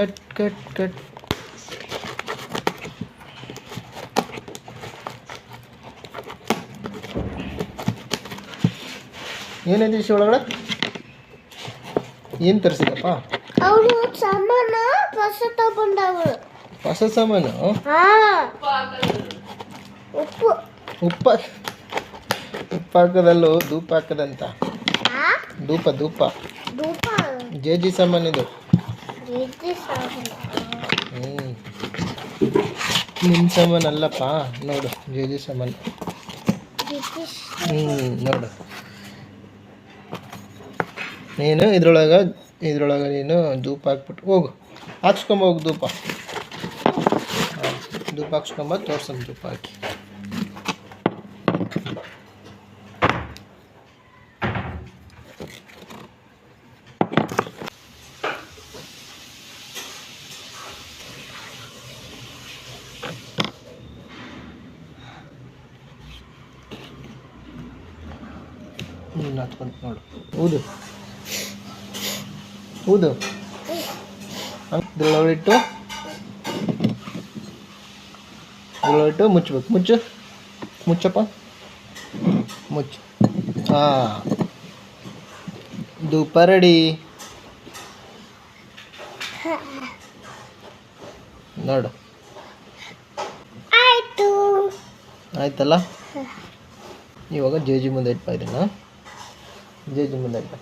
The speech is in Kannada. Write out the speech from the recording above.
ಕಟ್ ಕಟ್ ಕಟ್ ಏನಿದೆ ಇಶಿ ಒಳಗಡೆ? ಏನು ತರಿಸಿದಪ್ಪ? ಅವರು ಸಾಮಾನ ಹೊಸ ತಗೊಂಡವರು ಹೊಸ ಸಾಮಾನು? ಉಪ್ಪು ಉಪ್ಪ. ಉಪ್ಪು. ಹಾಕದಲ್ಲೂ ಧೂಪ ಹಾಕದಂತ? ಹಾ ಧೂಪ ಧೂಪ. ಧೂಪ. ಜೆ ಜಿ ಸಾಮಾನಿದು ನಿಮ್ಮ ಸಾಮಾನು ಅಲ್ಲಪ್ಪ, ನೋಡು ಜೆ ಸಾಮಾನು. ಹ್ಞೂ ನೋಡು. ನೀನು ಇದ್ರೊಳಗೆ ಇದ್ರೊಳಗೆ ನೀನು ಧೂಪ ಹಾಕ್ಬಿಟ್ಟು ಹೋಗು. ಹಾಕ್ಸ್ಕೊಂಬ ಹೋಗು ಧೂಪ. ಧೂಪ ಹಾಕ್ಸ್ಕೊಂಬ ತೋರ್ಸಮ್ ಧೂಪ ಹಾಕಿ. ನೀನು ಹತ್ಕೊಂತ ನೋಡು. ಹೌದು ಹೌದು ಇದ್ರೊಳಗಿಟ್ಟು. ಇಟ್ಟು ಮುಚ್ಚಬೇಕು ಮುಚ್ಚು. ಮುಚ್ಚಪ್ಪ. ಮುಚ್ಚು. ಹಾಂ. ಧೂಪ ರೆಡಿ ನೋಡು. ಆಯ್ತು. ಆಯ್ತಲ್ಲ? ಇವಾಗ ಜೇಜಿ ಮುಂದೆ ಇಟ್ಬಾ ಇದನ್ನ যে জন্য দেখবেন